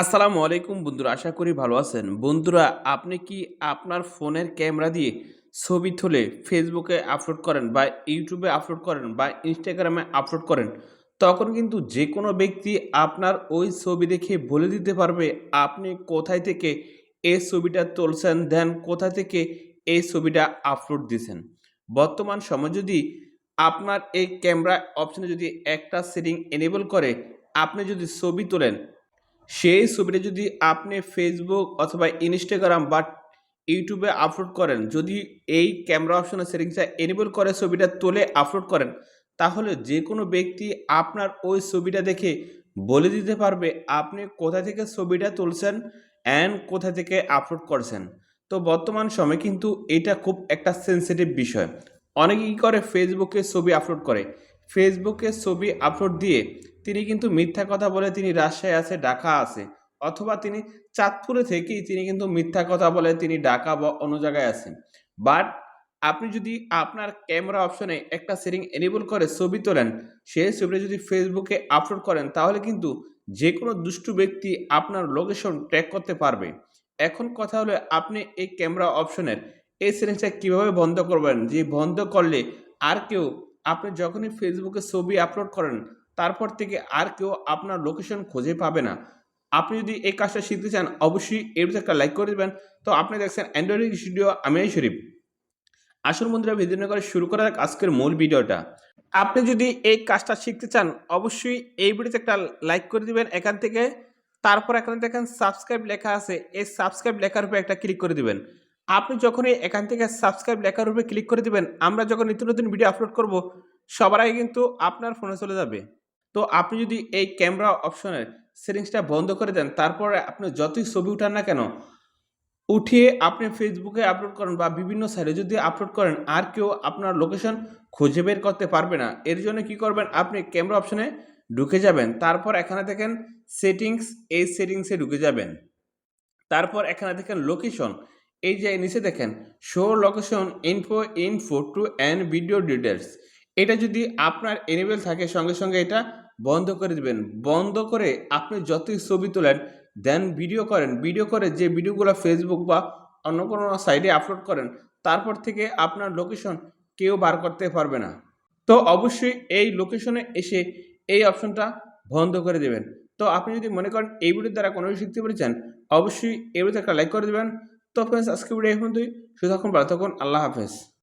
আসসালামু আলাইকুম বন্ধুরা, আশা করি ভালো আছেন। বন্ধুরা, আপনি কি আপনার ফোনের ক্যামেরা দিয়ে ছবি তুলে ফেসবুকে আপলোড করেন বা ইউটিউবে আপলোড করেন বা ইনস্টাগ্রামে আপলোড করেন, তখন কিন্তু যে কোনো ব্যক্তি আপনার ওই ছবি দেখে বলে দিতে পারবে, আপনি কোথায় থেকে এই ছবিটা তুলছেন দেন কোথা থেকে এই ছবিটা আপলোড দিয়েছেন বর্তমান সময় যদি আপনার এই ক্যামেরা অপশনে যদি একটা সেটিং এনেবল করে, আপনি যদি ছবি তোলেন সেই ছবিটা যদি আপনি ফেসবুক অথবা ইনস্টাগ্রাম বা ইউটিউবে আপলোড করেন, যদি এই ক্যামেরা অপশনের সেটিংসটা এনেবল করে ছবিটা তোলে আপলোড করেন, তাহলে যে কোনো ব্যক্তি আপনার ওই ছবিটা দেখে বলে দিতে পারবে আপনি কোথা থেকে ছবিটা তুলছেন অ্যান্ড কোথা থেকে আপলোড করছেন। তো বর্তমান সময় কিন্তু এটা খুব একটা সেন্সিটিভ বিষয়। অনেকে কী করে ফেসবুকে ছবি আপলোড করে। ফেসবুকে ছবি আপলোড দিয়ে তিনি কিন্তু মিথ্যা কথা বলে তিনি রাজশাহী আছে, ঢাকা আছে। অথবা তিনি চাঁদপুরে থেকেই তিনি কিন্তু মিথ্যা কথা বলে তিনি ঢাকা বা অন্য জায়গায় আছেন। বাট আপনি যদি আপনার ক্যামেরা অপশনে একটা সেটিং এনেবল করে ছবি তোলেন, সেই ছবিটা যদি ফেসবুকে আপলোড করেন, তাহলে কিন্তু যে কোনো দুষ্টু ব্যক্তি আপনার লোকেশন ট্র্যাক করতে পারবে। এখন কথা হলো আপনি এই ক্যামেরা অপশনের এই সেটিংসটা কীভাবে বন্ধ করবেন? যে বন্ধ করলে আর কেউ আপনি যখনই ফেসবুকে ছবি আপলোড করেন, তারপর থেকে আর কেউ আপনার লোকেশন খুঁজে পাবে না। আপনি যদি এই কাজটা শিখতে চান, অবশ্যই এর একটা লাইক করে দেবেন। তো আপনি দেখছেন অ্যান্ড্রয়েড স্টুডিও আমি শরীফ। আসল বন্ধুরা ভিডিও করে শুরু করার আজকের মূল ভিডিওটা। আপনি যদি এই কাজটা শিখতে চান, অবশ্যই এই ভিডিওতে একটা লাইক করে দিবেন এখান থেকে। তারপর এখানে দেখেন সাবস্ক্রাইব লেখা আছে। এই সাবস্ক্রাইব লেখার উপরে একটা ক্লিক করে দিবেন। আপনি যখনই এখান থেকে সাবস্ক্রাইব লেখার উপরে ক্লিক করে দিবেন, আমরা যখন নিত্য নতুন ভিডিও আপলোড করব, সবার আগে কিন্তু আপনার ফোনে চলে যাবে। তো আপনি যদি এই ক্যামেরা অপশনের সেটিংসটা বন্ধ করে দেন, তারপরে আপনি যতই ছবি উঠান না কেন, উঠিয়ে আপনি ফেসবুকে আপলোড করেন বা বিভিন্ন সাইটে যদি আপলোড করেন, আর কেউ আপনার লোকেশন খুঁজে বের করতে পারবে না। এর জন্য কি করবেন, আপনি ক্যামেরা অপশনে ঢুকে যাবেন, তারপর এখানে দেখেন সেটিংস এই সেটিংসে ঢুকে যাবেন। তারপর এখানে দেখেন লোকেশন এই যে নিচে দেখেন show location info in photo and video details এটা যদি আপনার এনেবেল থাকে, সঙ্গে সঙ্গে এটা বন্ধ করে দেবেন। বন্ধ করে আপনি যতই ছবি তোলেন দেন ভিডিও করেন। ভিডিও করে যে ভিডিওগুলো ফেসবুক বা অন্য কোনো সাইডে আপলোড করেন, তারপর থেকে আপনার লোকেশন কেউ বার করতে পারবে না। তো অবশ্যই এই লোকেশনে এসে এই অপশনটা বন্ধ করে দেবেন। তো আপনি যদি মনে করেন এই ভিডিওর দ্বারা কোনো কিছু শিখতে পেরেছেন, অবশ্যই এই ভিডিওতে একটা লাইক করে দেবেন। তো ফ্রেন্ডস আজকে ভিডিও এখন তুই শুধু এখন ভালো থাকুন আল্লাহ হাফেজ।